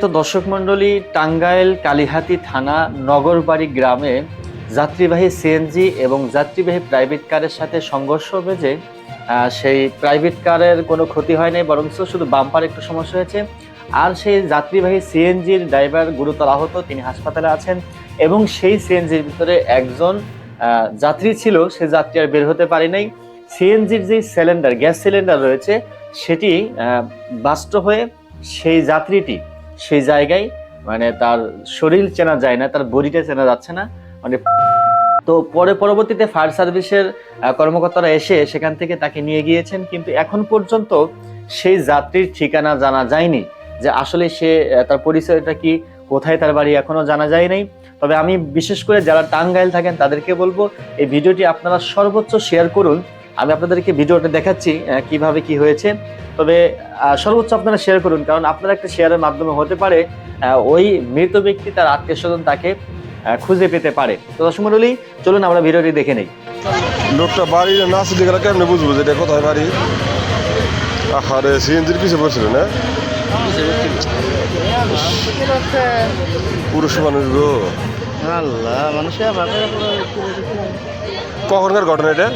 তো দর্শক মণ্ডলী, টাঙ্গাইল, কালিহাতি থানা, নগরবাড়ি গ্রামে যাত্রীবাহী সিএনজি এবং যাত্রীবাহী প্রাইভেট কারের সাথে সংঘর্ষ বেজে সেই প্রাইভেট কারের কোনো ক্ষতি হয়নি বরং শুধু বাম্পার একটু সমস্যা হয়েছে। আর সেই যাত্রীবাহী সিএনজির ড্রাইভার গুরুতর আহত, তিনি হাসপাতালে আছেন এবং সেই সিএনজির ভিতরে একজন যাত্রী ছিল, সে যাত্রী আর বের হতে পারে নাই সিএনজির যে সিলিন্ডার গ্যাস সিলিন্ডার রয়েছে, সেটি বাস্ট হয়ে সেই যাত্রীটি সেই জায়গায় মানে তার শরীর চেনা যায় না, তার বডিটা চেনা যাচ্ছে না মানে তো পরে পরবর্তীতে ফায়ার সার্ভিসের কর্মকর্তারা এসে সেখান থেকে তাকে নিয়ে গিয়েছেন, কিন্তু এখন পর্যন্ত সেই যাত্রীর ঠিকানা জানা যায়নি যে আসলে সে তার পরিচয়টা কি, কোথায় তার বাড়ি এখনও জানা যায় নাই। তবে আমি বিশেষ করে যারা টাঙ্গাইল থাকেন তাদেরকে বলব, এই ভিডিওটি আপনারা সর্বোচ্চ শেয়ার করুন। আমি আপনাদেরকে ভিডিওটা দেখাচ্ছি কীভাবে কি হয়েছে। তবে সর্বোচ্চ আপনারা শেয়ার করুন কারণ আপনারা একটা শেয়ারের মাধ্যমে হতে পারে ওই মৃত ব্যক্তি তার আত্মীয় স্বজন তাকে খুঁজে পেতে পারে। তো দর্শক চলুন আমরা ভিডিওটি দেখে নেই। লোকটা বাড়ি না দেখে কেমনে বুঝব যে এটা কোথায় বাড়ি? আরে সিএনজির পিছিয়ে পড়ছিল না? পুরুষ মানুষ গো। আল্লাহ মানুষের ভাবে কখনকার ঘটনা এটা?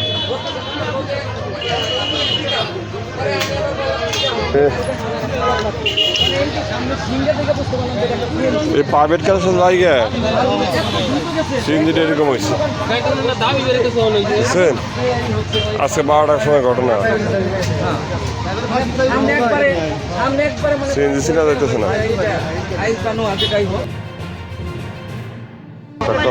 এই প্রাইভেট কার সাথে লাগে সিএনজিটা এরকম হয়েছে বুঝছেন? আজকে বারোটার সময় ঘটনা। সিএনজি চিনা যাইতেছে না। একটা।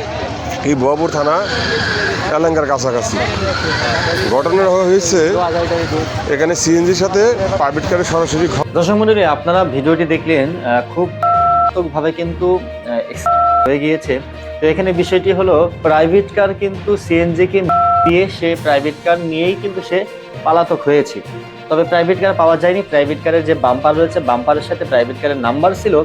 এই বোয়াপুর থানা এলাঙ্গার কাছাকাছি। ঘটনা হয়েছে, এখানে সিএনজির সাথে প্রাইভেট কারের সরাসরি দর্শক মণ্ডলী আপনারা ভিডিওটি দেখলেন খুব ভাবে কিন্তু হয়ে গিয়েছে। তো এখানে বিষয়টি হলো প্রাইভেট কার কিন্তু সিএনজি কে দিয়ে সে প্রাইভেট কার নিয়েই কিন্তু সে পালাতক হয়েছে। তবে প্রাইভেট কার পাওয়া যায়নি। প্রাইভেট কারের যে বাম্পার রয়েছে বাম্পারের সাথে প্রাইভেট কারের নাম্বার ছিল,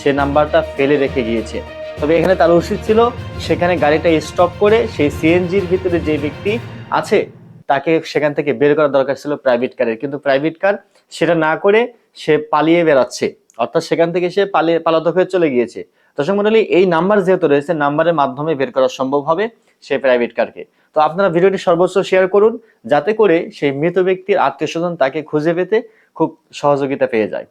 সে নাম্বারটা ফেলে রেখে গিয়েছে। তবে এখানে তার উচিত ছিল। সেখানে গাড়িটা স্টপ করে সেই সিএনজির ভিতরে যে ব্যক্তি আছে, তাকে সেখান থেকে বের করা দরকার ছিল প্রাইভেট কারের কিন্তু প্রাইভেট কার সেটা না করে সে পালিয়ে বেড়াচ্ছে। অর্থাৎ সেখান থেকে সে পালিয়ে, পালাতক হয়ে চলে গিয়েছে। দর্শক মন্ডলী, এই নাম্বার যেহেতু রয়েছে নাম্বারের মাধ্যমে বের করা সম্ভব হবে সেই প্রাইভেট কারকে তো আপনারা ভিডিওটি সর্বোচ্চ শেয়ার করুন, যাতে করে সেই মৃত ব্যক্তির আত্মীয় স্বজন তাকে খুঁজে পেতে খুব সহযোগিতা পেয়ে যায়।